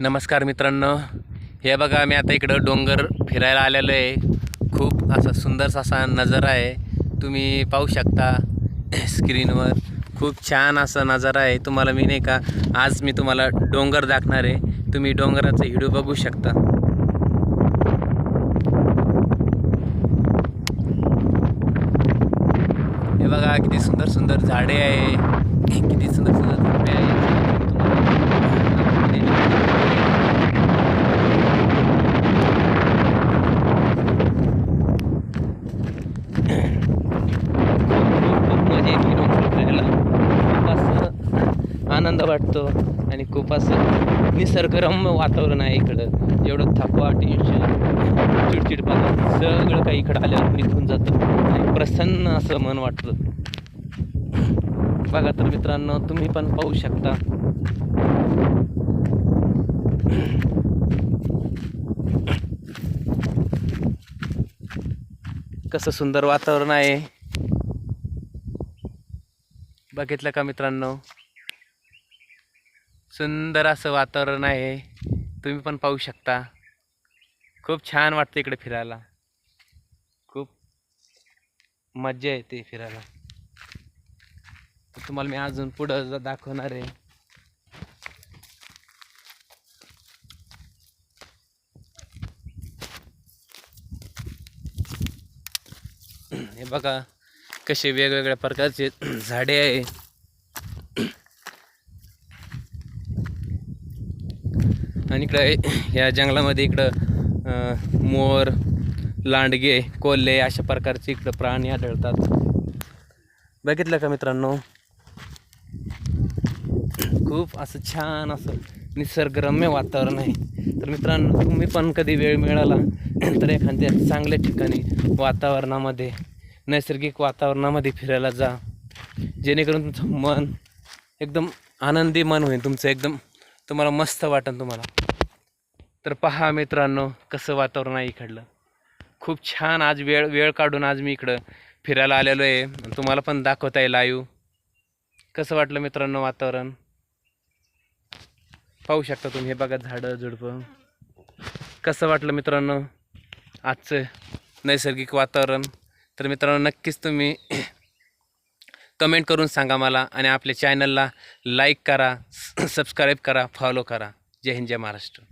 नमस्कार मित्रांनो. हे बघा मी आता इकडं डोंगर फिरायला आलेलो आहे. खूप असा सुंदरसा असा नजारा आहे. तुम्ही पाहू शकता स्क्रीनवर. खूप छान असा नजारा आहे. तुम्हाला मी नाही का आज मी तुम्हाला डोंगर दाखणार आहे. तुम्ही डोंगराचा व्हिडिओ बघू शकता. हे बघा किती सुंदर सुंदर झाडे आहे. किती सुंदर सुंदर झाडे आहे खूप मजा येते डोंगर फिरायला खूप असं आनंद वाटतो आणि खूप असं निसर्गरम्य वातावरण आहे इकडं. एवढं थकवा टेन्शन चिडचिडपणा सगळं काही इकडं आल्यावर निघून जातं. आणि प्रसन्न असं मन वाटतं. बघा तर मित्रांनो तुम्ही पण पाहू शकता. कसं सुंदर वातावरण आहे. बघितलं का मित्रांनो? सुंदर असं वातावरण आहे. तुम्ही पण पाहू शकता. खूप छान वाटतं इकडे फिरायला. खूप मज्जा येते फिरायला. तुम्हाला मी अजून पुढं दाखवणार आहे. हे बघा कसे वेगवेगळ्या प्रकारचे झाडे आहे. आणि इकडं या जंगलामध्ये इकडं मोर लांडगे कोल्हे अशा प्रकारचे इकडं प्राणी आढळतात. बघितलं का मित्रांनो? खूप असं छान असं निसर्गरम्य वातावरण आहे. तर मित्रांनो तुम्ही पण कधी वेळ मिळाला तर एखाद्या चांगल्या ठिकाणी वातावरणामध्ये नैसर्गिक वातावरणामध्ये फिरायला जा. जेणेकरून तुमचं मन एकदम आनंदी मन होईल तुमचं एकदम तुम्हाला मस्त वाटेल तुम्हाला. तर पहा मित्रांनो कसं वातावरण आहे इकडलं. खूप छान आज वेळ वेळ काढून आज मी इकडं फिरायला आलेलो आहे. तुम्हाला पण दाखवता येईल आयू कसं वाटलं मित्रांनो वातावरण? पाहू शकता तुम्ही हे बघा झाडं झुडपं. कसं वाटलं मित्रांनो? आजचं नैसर्गिक वातावरण. तर मित्रांनो नक्कीच तुम्ही कमेंट करून सांगा मला आणि आपल्या चॅनलला लाईक करा सबस्क्राईब करा फॉलो करा. जय हिंद जय महाराष्ट्र.